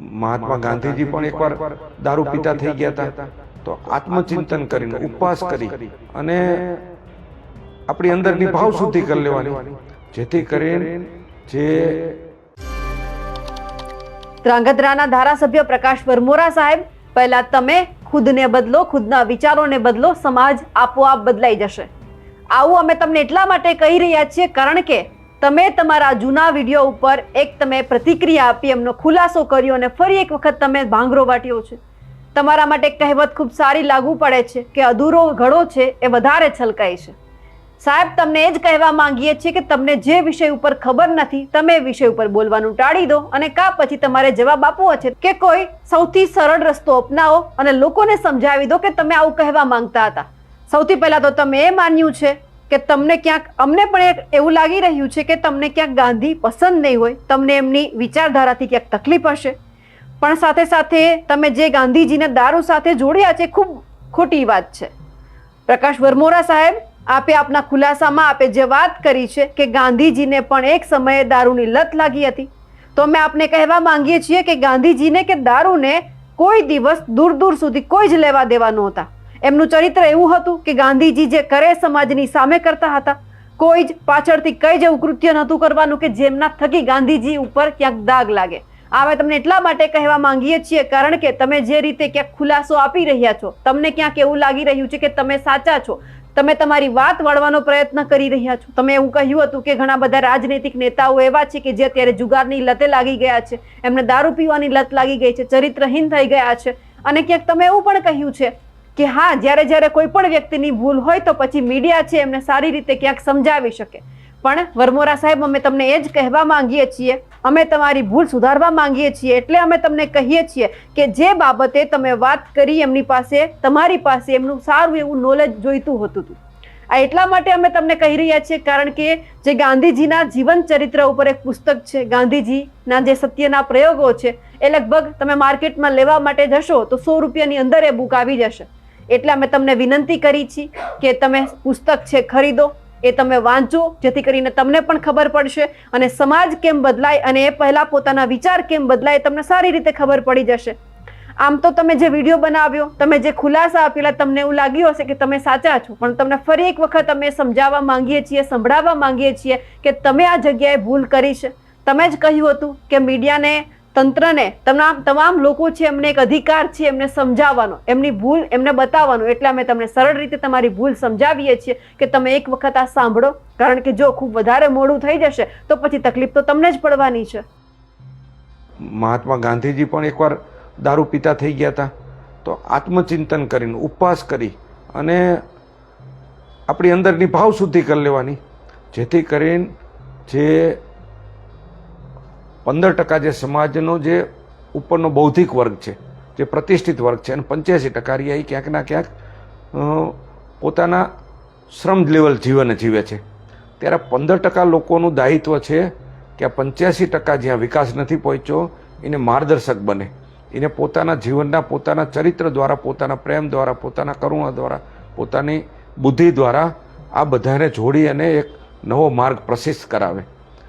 મહાત્મા ગાંધીજી પણ એકવાર દારૂ પીતા થઈ ગયા હતા. તો આત્મચિંતન કરીને ઉપવાસ કરી અને આપણી અંદરની ભાવ શુદ્ધિ કરી લેવાની. જેથી કરીને જે ધ્રાંગધ્રાના ધારાસભ્ય પ્રકાશ વરમોરા સાહેબ પહેલા તમે ખુદને બદલો ખુદના વિચારોને બદલો સમાજ આપોઆપ બદલાઈ જશે. આવું અમે તમને એટલા માટે કહી રહ્યા છીએ કારણ કે તમે તમારા જૂના વીડિયો ઉપર એક તમે પ્રતિક્રિયા આપી, એમનો ખુલાસો કર્યો અને ફરી એક વખત તમે ભાંગરો વાટ્યો છે. તમારા માટે કહેવત ખૂબ સારી લાગુ પડે છે કે અધૂરો ઘડો છે એ વધારે છલકાય છે. સાહેબ, તમને એ જ કહેવા માંગીએ છીએ કે તમને જે વિષય ઉપર ખબર નથી, તમે એ વિષય ઉપર બોલવાનું ટાળી દો અને કા પછી તમારે જવાબ આપવો છે કે કોઈ સૌથી સરળ રસ્તો અપનાવો અને લોકોને સમજાવી દો કે તમે આવું કહેવા માંગતા હતા. સૌથી પહેલાં તો તમે એ માન્યું છે કે તમને ક્યાંક, અમને પણ એક એવું લાગી રહ્યું છે કે તમને ક્યાંક ગાંધી પસંદ નહીં હોય, તમને એમની વિચારધારાથી ક્યાંક તકલીફ હશે. પણ સાથે સાથે તમે જે ગાંધીજીને દારૂ સાથે જોડ્યા છે, ખૂબ ખોટી વાત છે. પ્રકાશ વરમોરા સાહેબ, આપે આપના ખુલાસામાં આપે જે વાત કરી છે કે ગાંધીજીને પણ એક સમયે દારૂની લત લાગી હતી. તો અમે આપને કહેવા માંગીએ છીએ કે ગાંધીજીને કે દારૂને કોઈ દિવસ દૂર દૂર સુધી કોઈ જ લેવા દેવા નહોતા. એમનું ચરિત્ર એવું હતું કે ગાંધીજી જે કરે સમાજની સામે કરતા હતા, કોઈ જ પાછળથી કઈ એવું કૃત્ય નહોતું કરવાનું કે જેમના થકી ગાંધીજી ઉપર ક્યાંક દાગ લાગે. આ તમને એટલા માટે કહેવા માંગીએ છીએ, કારણ કે તમે જે રીતે ક્યાંક ખુલાસો આપી રહ્યા છો, તમને ક્યાંક એવું લાગી રહ્યું છે કે તમે સાચા છો, તમે તમારી વાત વાળવાનો પ્રયત્ન કરી રહ્યા છો. તમે એવું કહ્યું હતું કે ઘણા બધા રાજનૈતિક નેતાઓ એવા છે કે જે અત્યારે જુગારની લતે લાગી ગયા છે, એમને દારૂ પીવાની લત લાગી ગઈ છે, ચરિત્રહીન થઈ ગયા છે અને ક્યાંક તમે એવું પણ કહ્યું છે કે હા, જ્યારે જ્યારે કોઈ પણ વ્યક્તિની ભૂલ હોય તો પછી મીડિયા છે, એમને સારી રીતે ક્યાંક સમજાવી શકે. પણ વરમોરા સાહેબ, અમે તમને એ જ કહેવા માંગીએ છીએ, અમે તમારી ભૂલ સુધારવા માંગીએ છીએ, એટલે અમે તમને કહીએ છીએ કે જે બાબતે તમે વાત કરી એમની પાસે, તમારી પાસે એમનું સારું એવું નોલેજ જોઈતું હતું હતું. આ એટલા માટે અમે તમને કહી રહ્યા છીએ, કારણ કે જે ગાંધીજીના જીવન ચરિત્ર ઉપર એક પુસ્તક છે, ગાંધીજીના જે સત્યના પ્રયોગો છે, એ લગભગ તમે માર્કેટમાં લેવા માટે જશો તો સો રૂપિયાની અંદર એ બુક આવી જશે. એટલે અમે તમને વિનંતી કરી છે કે તમે પુસ્તક છે ખરીદો, એ તમે વાંચો, જેથી કરીને તમને પણ ખબર પડશે અને સમાજ કેમ બદલાય અને એ પહેલા પોતાના વિચાર કેમ બદલાય તમને સારી રીતે ખબર પડી જશે. આમ તો તમે જે વીડિયો બનાવ્યો, તમે જે ખુલાસા આપેલા, તમને એવું લાગ્યું હશે કે તમે સાચા છો, પણ તમને ફરી એક વખત અમે સમજાવવા માંગીએ છીએ, સંભળાવવા માંગીએ છીએ કે તમે આ જગ્યાએ ભૂલ કરી છે. તમે જ કહ્યું હતું કે મીડિયાને તંત્રને, તમામ તમામ લોકો છે, એમને એક અધિકાર છે, એમને સમજાવવાનો, એમની ભૂલ, એમને બતાવવાનો. એટલે અમે તમને સરળ રીતે તમારી ભૂલ સમજાવીએ છીએ કે તમે એક વખત આ સાંભળો. કારણ કે જો ખૂબ વધારે મોડું થઈ જશે, તો પછી તકલીફ તો તમને જ પડવાની છે. મહાત્મા ગાંધીજી પણ એકવાર દારૂ પીતા થઈ ગયા હતા. તો આત્મચિંતન કરીને, ઉપવાસ કરી અને આપણી અંદરની ભાવ શુદ્ધિ કરી લેવાની. જેથી કરીને જે પંદર ટકા જે સમાજનો જે ઉપરનો બૌદ્ધિક વર્ગ છે, જે પ્રતિષ્ઠિત વર્ગ છે, અને પંચ્યાસી ટકા રહ્યા એ ક્યાંકના ક્યાંક પોતાના શ્રમ લેવલ જીવન જીવે છે. ત્યારે પંદર ટકા લોકોનું દાયિત્વ છે કે આ પંચ્યાસી ટકા જ્યાં વિકાસ નથી પહોંચ્યો, એને માર્ગદર્શક બને. એને પોતાના જીવનના, પોતાના ચરિત્ર દ્વારા, પોતાના પ્રેમ દ્વારા, પોતાના કરુણા દ્વારા, પોતાની બુદ્ધિ દ્વારા આ બધાને જોડી અને એક નવો માર્ગ પ્રશિસ્ત કરાવે.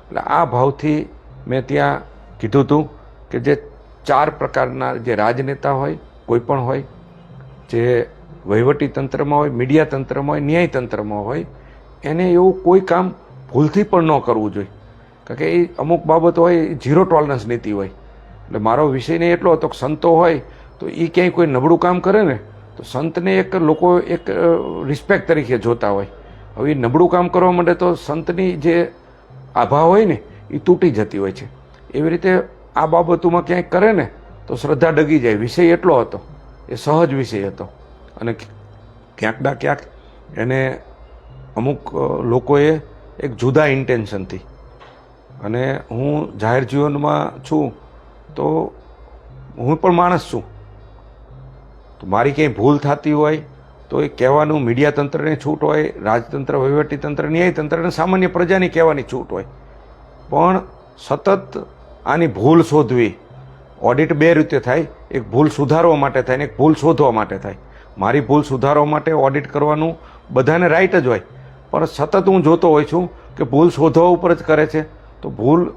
એટલે આ ભાવથી મેં ત્યાં કીધું હતું કે જે ચાર પ્રકારના જે રાજનેતા હોય, કોઈ પણ હોય, જે વહીવટી તંત્રમાં હોય, મીડિયા તંત્રમાં હોય, ન્યાય તંત્રમાં હોય, એને એવું કોઈ કામ ભૂલથી પણ ન કરવું જોઈએ. કારણ કે એ અમુક બાબતો હોય, એ ઝીરો ટોલરન્સ નીતિ હોય. એટલે મારો વિષય ને એટલો હતો કે સંતો હોય, તો એ ક્યાંય કોઈ નબળું કામ કરે ને, તો સંતને એક લોકો એક રિસ્પેક્ટ તરીકે જોતા હોય. હવે એ નબળું કામ કરવા માટે તો સંતની જે આભા હોય ને એ તૂટી જતી હોય છે. એવી રીતે આ બાબતોમાં ક્યાંય કરે ને, તો શ્રદ્ધા ડગી જાય. વિષય એટલો હતો. એ સહજ વિષય હતો. અને ક્યાંક ના ક્યાંક એને અમુક લોકોએ એક જુદા ઇન્ટેન્શનથી અને હું જાહેર જીવનમાં છું, તો હું પણ માણસ છું. તો મારી ક્યાંય ભૂલ થતી હોય, તો એ કહેવાનું મીડિયા તંત્રને છૂટ હોય, રાજતંત્ર વહીવટીતંત્ર ન્યાયતંત્ર અને સામાન્ય પ્રજાની કહેવાની છૂટ હોય. પણ સતત આની ભૂલ શોધવી. ઓડિટ બે રીતે થાય. એક ભૂલ સુધારવા માટે થાય ને એક ભૂલ શોધવા માટે થાય. મારી ભૂલ સુધારવા માટે ઓડિટ કરવાનું બધાને રાઈટ જ હોય. પણ સતત હું જોતો હોઉં છું કે ભૂલ શોધવા ઉપર જ કરે છે. તો ભૂલ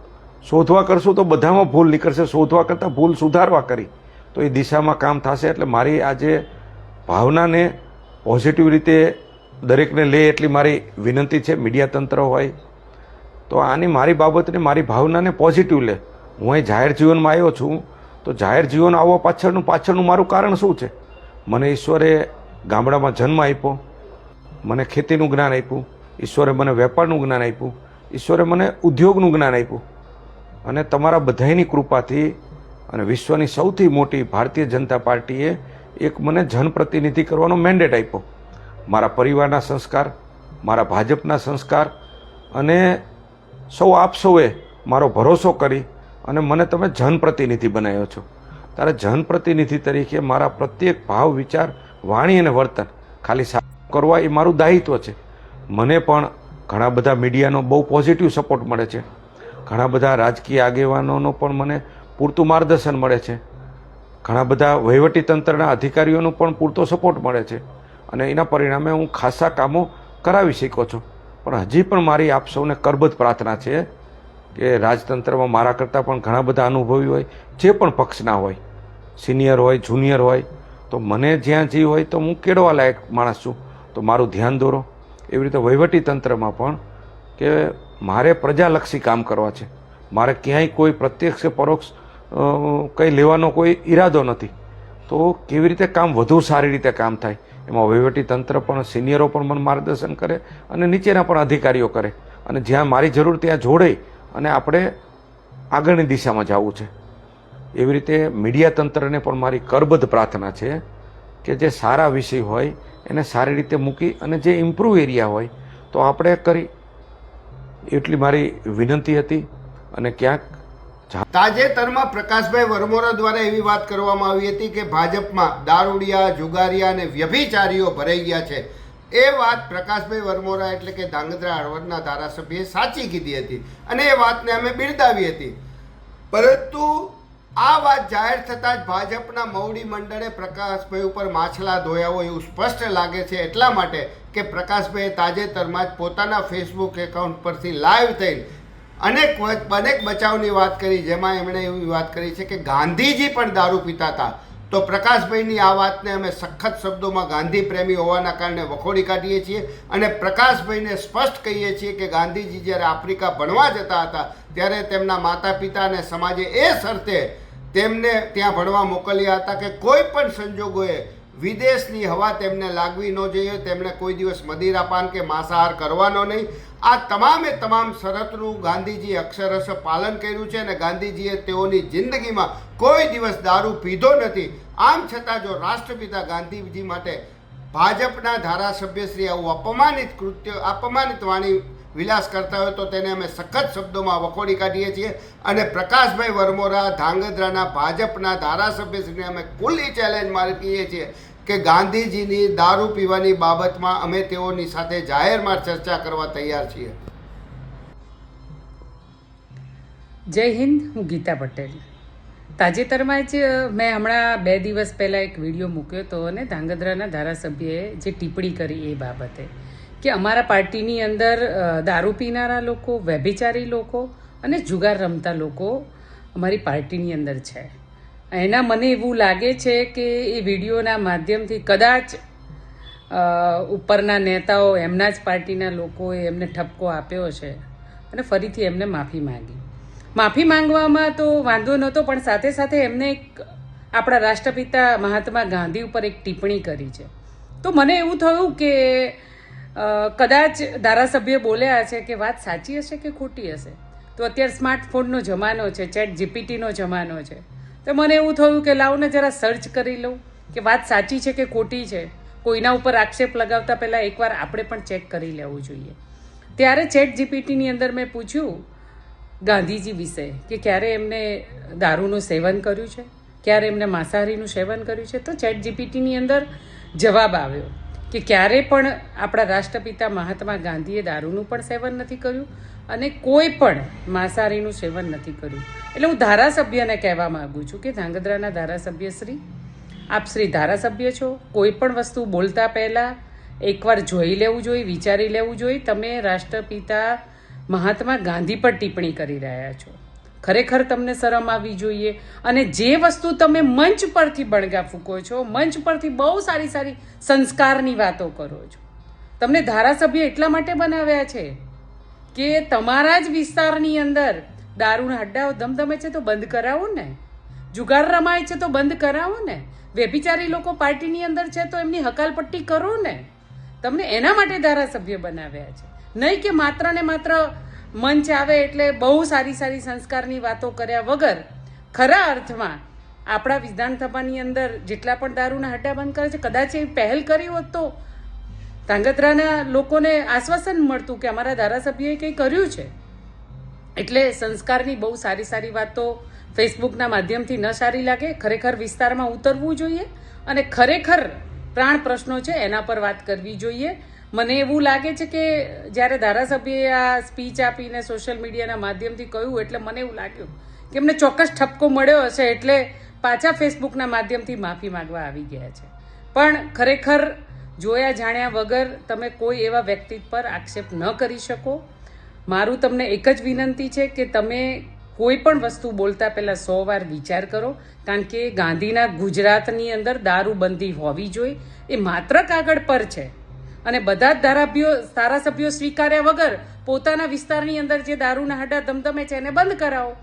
શોધવા કરશું તો બધામાં ભૂલ નીકળશે. શોધવા કરતાં ભૂલ સુધારવા કરી. તો એ દિશામાં કામ થશે. એટલે મારી આજે ભાવનાને પોઝિટિવ રીતે દરેકને લે એટલી મારી વિનંતી છે. મીડિયા તંત્ર હોય તો આની મારી બાબતને, મારી ભાવનાને પોઝિટિવ લે. હું અહીં જાહેર જીવનમાં આવ્યો છું, તો જાહેર જીવન આવવા પાછળનું પાછળનું મારું કારણ શું છે? મને ઈશ્વરે ગામડામાં જન્મ આપ્યો, મને ખેતીનું જ્ઞાન આપ્યું, ઈશ્વરે મને વેપારનું જ્ઞાન આપ્યું, ઈશ્વરે મને ઉદ્યોગનું જ્ઞાન આપ્યું. અને તમારા બધાની કૃપાથી અને વિશ્વની સૌથી મોટી ભારતીય જનતા પાર્ટીએ એક મને જનપ્રતિનિધિ કરવાનો મેન્ડેટ આપ્યો. મારા પરિવારના સંસ્કાર, મારા ભાજપના સંસ્કાર અને સૌ આપ સૌએ મારો ભરોસો કરી અને મને તમે જનપ્રતિનિધિ બનાવ્યો છો. ત્યારે જનપ્રતિનિધિ તરીકે મારા પ્રત્યેક ભાવ, વિચાર, વાણી અને વર્તન ખાલી સાફ કરવા એ મારું દાયિત્વ છે. મને પણ ઘણા બધા મીડિયાનો બહુ પોઝિટિવ સપોર્ટ મળે છે. ઘણા બધા રાજકીય આગેવાનોનો પણ મને પૂરતું માર્ગદર્શન મળે છે. ઘણા બધા વહીવટી તંત્રના અધિકારીઓનો પણ પૂરતો સપોર્ટ મળે છે. અને એના પરિણામે હું ખાસા કામો કરાવી શક્યો છું. પણ હજી પણ મારી આપ સૌને કરબદ્ધ પ્રાર્થના છે કે રાજતંત્રમાં મારા કરતાં પણ ઘણા બધા અનુભવી હોય, જે પણ પક્ષના હોય, સિનિયર હોય, જુનિયર હોય, તો મને જ્યાં જે હોય તો હું કેળવા લાયક માણસ છું. તો મારું ધ્યાન દોરો. એવી રીતે વહીવટી તંત્રમાં પણ કે મારે પ્રજાલક્ષી કામ કરવા છે. મારે ક્યાંય કોઈ પ્રત્યક્ષ કે પરોક્ષ કંઈ લેવાનો કોઈ ઈરાદો નથી. તો કેવી રીતે કામ વધુ સારી રીતે કામ થાય? એમાં વહીવટી તંત્ર પણ, સિનિયરો પણ મને માર્ગદર્શન કરે અને નીચેના પણ અધિકારીઓ કરે. અને જ્યાં મારી જરૂર ત્યાં જોડે અને આપણે આગળની દિશામાં જવું છે. એવી રીતે મીડિયા તંત્રને પણ મારી કરબદ્ધ પ્રાર્થના છે કે જે સારા વિષય હોય, એને સારી રીતે મૂકી અને જે ઇમ્પ્રૂવ એરિયા હોય, તો આપણે કરી. એટલી મારી વિનંતી હતી અને ક્યાંક તાજેતરમાં પ્રકાશભાઈ વરમોરા દ્વારા એવી વાત કરવામાં આવી હતી કે ભાજપમાં દારૂડિયા, જુગારિયા અને વ્યભિચારીઓ ભરાઈ ગયા છે. એ વાત પ્રકાશભાઈ વરમોરા એટલે કે ધાંગધ્રા હળવદના ધારાસભ્યએ સાચી કીધી હતી અને એ વાતને અમે બિરદાવી હતી. પરંતુ આ વાત જાહેર થતાં જ ભાજપના મવડી મંડળે પ્રકાશભાઈ ઉપર માછલા ધોયા હોય એવું સ્પષ્ટ લાગે છે એટલા માટે કે પ્રકાશભાઈએ તાજેતરમાં જ પોતાના ફેસબુક એકાઉન્ટ પરથી લાઈવ થઈને અનેક અનેક બચાવની વાત કરી, જેમાં એમણે એવી વાત કરી છે કે ગાંધીજી પણ દારૂ પીતા હતા. તો પ્રકાશભાઈની આ વાતને અમે સખત શબ્દોમાં ગાંધી પ્રેમી હોવાના કારણે વખોડી કાઢીએ છીએ અને પ્રકાશભાઈને સ્પષ્ટ કહીએ છીએ કે ગાંધીજી જ્યારે આફ્રિકા ભણવા જતા હતા, ત્યારે તેમના માતા પિતા અને સમાજે એ શરતે તેમને ત્યાં ભણવા મોકલ્યા હતા કે કોઈ પણ સંજોગોએ વિદેશની હવા તેમને લાગવી ન જોઈએ, તેમણે કોઈ દિવસ મદિરાપાન કે માંસાહાર કરવાનો નહીં. આ તમામે તમામ શરતનું ગાંધીજીએ અક્ષરશ પાલન કર્યું છે અને ગાંધીજીએ તેઓની જિંદગીમાં કોઈ દિવસ દારૂ પીધો નથી. આમ છતાં જો રાષ્ટ્રપિતા ગાંધીજી માટે ભાજપના ધારાસભ્યશ્રી આવું અપમાનિત કૃત્ય, અપમાનિત વાણી વિલાસ કરતા હોય તો તેને અમે સખત શબ્દોમાં વખોડી કાઢીએ છીએ. અને પ્રકાશભાઈ વરમોરા ધાંગધ્રાના ભાજપના ધારાસભ્યશ્રીને અમે ખુલ્લી ચેલેન્જ મારીએ છીએ કે ગાંધીજીની દારૂ પીવાની બાબતમાં અમે તેઓની સાથે જાહેરમાં ચર્ચા કરવા તૈયાર છીએ. જય હિન્દ, હું ગીતા પટેલ. તાજેતરમાં જ મેં હમણાં બે દિવસ પહેલાં એક વીડિયો મૂક્યો હતો અને ધાંગધ્રાના ધારાસભ્યએ જે ટિપ્પણી કરી એ બાબતે. કે અમારા પાર્ટીની અંદર દારૂ પીનારા લોકો, વ્યભિચારી લોકો અને જુગાર રમતા લોકો અમારી પાર્ટીની અંદર છે. એના મને એવું લાગે છે કે એ વિડીયોના માધ્યમથી કદાચ ઉપરના નેતાઓ એમના જ પાર્ટીના લોકોએ એમને ઠપકો આપ્યો છે અને ફરીથી એમને માફી માંગી. માફી માંગવામાં તો વાંધો નહોતો, પણ સાથે સાથે એમને એક આપણા રાષ્ટ્રપિતા મહાત્મા ગાંધી ઉપર એક ટિપ્પણી કરી છે. તો મને એવું થયું કે કદાચ ધારાસભ્ય બોલ્યા છે કે વાત સાચી હશે કે ખોટી હશે? તો અત્યારે સ્માર્ટફોનનો જમાનો છે, ચેટ જીપીટીનો જમાનો છે. તો મને એવું થયું કે લાવને જરા સર્ચ કરી લઉં કે વાત સાચી છે કે ખોટી છે? કોઈના ઉપર આક્ષેપ લગાવતા પહેલાં એકવાર આપણે પણ ચેક કરી લેવું જોઈએ. ત્યારે ચેટ જીપીટીની અંદર મેં પૂછ્યું ગાંધીજી વિશે કે ક્યારે એમને દારૂનું સેવન કર્યું છે? ક્યારે એમને માંસાહારીનું સેવન કર્યું છે? તો ચેટ જીપીટીની અંદર જવાબ આવ્યો. કે ક્યારે પણ આપણા રાષ્ટ્રપિતા મહાત્મા ગાંધીએ દારૂનું પણ સેવન નથી કર્યું અને કોઈ પણ માંસાહારીનું સેવન નથી કર્યું. એટલે હું ધારાસભ્યને કહેવા માગું છું કે ધાંગધ્રાના ધારાસભ્ય શ્રી, આપ શ્રી ધારાસભ્ય છો, કોઈ પણ વસ્તુ બોલતા પહેલાં એકવાર જોઈ લેવું જોઈએ, વિચારી લેવું જોઈએ. તમે રાષ્ટ્રપિતા મહાત્મા ગાંધી પર ટિપ્પણી કરી રહ્યા છો. ખરેખર તમને શરમ આવવી જોઈએ. અને જે વસ્તુ તમે મંચ પરથી બણગા ફૂકો છો, મંચ પરથી બહુ સારી સારી સંસ્કારની વાતો કરો છો. તમને ધારાસભ્ય એટલા માટે બનાવ્યા છે કે તમારા જ વિસ્તારની અંદર દારૂના હડ્ડાઓ ધમધમે છે તો બંધ કરાવો ને. જુગાર રમાય છે તો બંધ કરાવો ને. વેભિચારી લોકો પાર્ટીની અંદર છે તો એમની હકાલપટ્ટી કરો ને. તમને એના માટે ધારાસભ્ય બનાવ્યા છે. નહીં કે માત્ર ને માત્ર મંચ આવે એટલે બહુ સારી સારી સંસ્કારની વાતો કર્યા વગર ખરા અર્થમાં આપણા વિધાનસભાની અંદર જેટલા પણ દારૂના હટ્ટા બંધ કરે છે, કદાચ એ પહેલ કરી હોત તો ધાંગધ્રાના લોકોને આશ્વાસન મળતું કે અમારા ધારાસભ્યએ કંઈ કર્યું છે. એટલે સંસ્કારની બહુ સારી સારી વાતો ફેસબુકના માધ્યમથી ન સારી લાગે, ખરેખર વિસ્તારમાં ઉતરવું જોઈએ અને ખરેખર પ્રાણ પ્રશ્નો છે એના પર વાત કરવી જોઈએ. મને એવું લાગે છે કે જ્યારે ધારાસભ્યએ આ સ્પીચ આપીને સોશિયલ મીડિયાના માધ્યમથી કહ્યું એટલે મને એવું લાગ્યું કે એમને ચોક્કસ ઠપકો મળ્યો હશે એટલે પાછા ફેસબુકના માધ્યમથી માફી માંગવા આવી ગયા છે. પણ ખરેખર જોયા જાણ્યા વગર તમે કોઈ એવા વ્યક્તિ પર આક્ષેપ ન કરી શકો. મારું તમને એક જ વિનંતી છે કે તમે કોઈ પણ વસ્તુ બોલતા પહેલાં સો વાર વિચાર કરો, કારણ કે ગાંધીના ગુજરાતની અંદર દારૂબંધી હોવી જોઈએ. એ માત્ર કાગળ પર છે. અને બધા જ ધારાભ્યો ધારાસભ્યો સ્વીકાર્યા વગર પોતાના વિસ્તારની અંદર જે દારૂના હાડા ધમધમે છે એને બંધ કરાવો.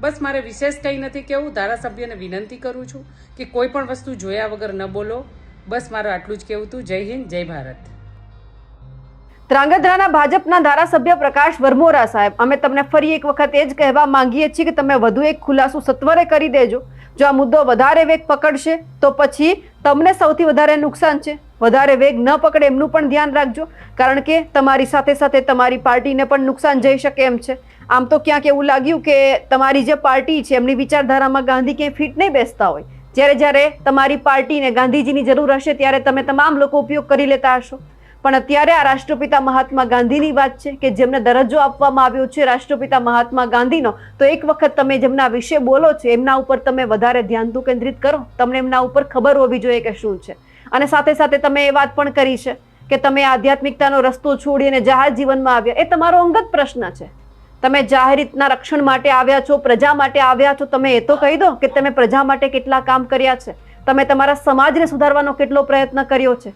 બસ મારે વિશેષ કંઈ નથી કહેવું. ધારાસભ્યને વિનંતી કરું છું કે કોઈ પણ વસ્તુ જોયા વગર ન બોલો. બસ મારે આટલું જ કહેવું હતું જય હિન્દ, જય ભારત. ધ્રાંગધ્રાના ભાજપના ધારાસભ્ય પ્રકાશ વરમોરા સાહેબ, અમે તમને ફરી એક વખત એ જ કહેવા માંગીએ છીએ કે તમે વધુ એક ખુલાસો સત્વરે કરી દેજો. જો આ મુદ્દો વધારે વેગ પકડશે, તો પછી તમને સૌથી વધારે નુકસાન છે. વધારે વેગ ન પકડે એમનું પણ ધ્યાન રાખજો, કારણ કે તમારી સાથે સાથે તમારી પાર્ટીને પણ નુકસાન જઈ શકે એમ છે. આમ તો ક્યાંક એવું લાગ્યું કે તમારી જે પાર્ટી છે, એમની વિચારધારામાં ગાંધી ક્યાંય ફિટ નહીં બેસતા હોય. જ્યારે જ્યારે તમારી પાર્ટીને ગાંધીજીની જરૂર હશે, ત્યારે તમે તમામ લોકો ઉપયોગ કરી લેતા હશો. પણ અત્યારે આ રાષ્ટ્રપિતા મહાત્મા ગાંધીની વાત છે કે જેમને દરજ્જો આપવામાં આવ્યો છે રાષ્ટ્રપિતા મહાત્મા ગાંધીનો, તો એક વખત તમે જેમના વિશે બોલો છો, એમના ઉપર તમે વધારે ધ્યાન તો કેન્દ્રિત કરો. તમને એમના ઉપર ખબર હોવી જોઈએ કે શું છે. અને સાથે સાથે તમે એ વાત પણ કરી છે કે તમે આધ્યાત્મિકતાનો રસ્તો છોડીને જાહેર જીવનમાં આવ્યા. એ તમારો અંગત પ્રશ્ન છે. તમે જાહેર રીતના રક્ષણ માટે આવ્યા છો, પ્રજા માટે આવ્યા છો, તમે એ તો કહી દો કે તમે પ્રજા માટે કેટલા કામ કર્યા છે. તમે તમારા સમાજને સુધારવાનો કેટલો પ્રયત્ન કર્યો છે.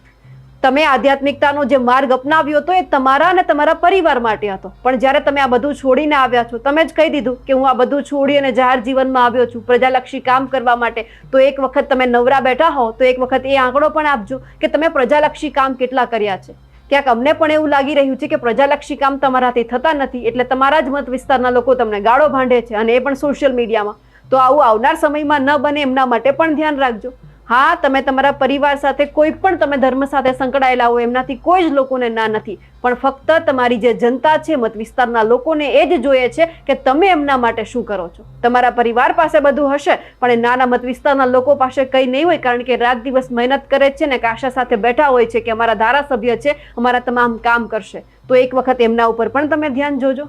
તમે આધ્યાત્મિકતાનો જે માર્ગ અપનાવ્યો હતો એ તમારા અને તમારા પરિવાર માટે હતો. પણ જ્યારે તમે આ બધું છોડીને આવ્યા છો, તમે જ કહી દીધું કે હું આ બધું છોડી અને જાહેર જીવનમાં આવ્યો છું, પ્રજાલક્ષી કામ કરવા માટે, તો એક વખત તમે નવરા બેઠા હો તો એક વખત એ આંકડો પણ આપજો કે તમે પ્રજાલક્ષી કામ કેટલા કર્યા છે. ક્યાંક અમને પણ એવું લાગી રહ્યું છે કે પ્રજાલક્ષી કામ તમારાથી થતા નથી, એટલે તમારા જ મત વિસ્તારના લોકો તમને ગાળો ભાંડે છે અને એ પણ સોશિયલ મીડિયામાં તો આવું આવનાર સમયમાં ન બને, એમના માટે પણ ધ્યાન રાખજો. હા, તમે તમારા પરિવાર સાથે કોઈ પણ તમે ધર્મ સાથે સંકળાયેલા હોય એમનાથી કોઈ જ લોકોને ના નથી. પણ ફક્ત તમારી જે જનતા છે, મત વિસ્તારના લોકોને એ જ જોઈએ છે કે તમે એમના માટે શું કરો છો. તમારા પરિવાર પાસે બધું હશે, પણ એ નાના મત વિસ્તારના લોકો પાસે કંઈ નહીં હોય, કારણ કે રાત દિવસ મહેનત કરે છે ને કાશા સાથે બેઠા હોય છે કે અમારા ધારાસભ્ય છે, અમારા તમામ કામ કરશે. તો એક વખત એમના ઉપર પણ તમે ધ્યાન જોજો.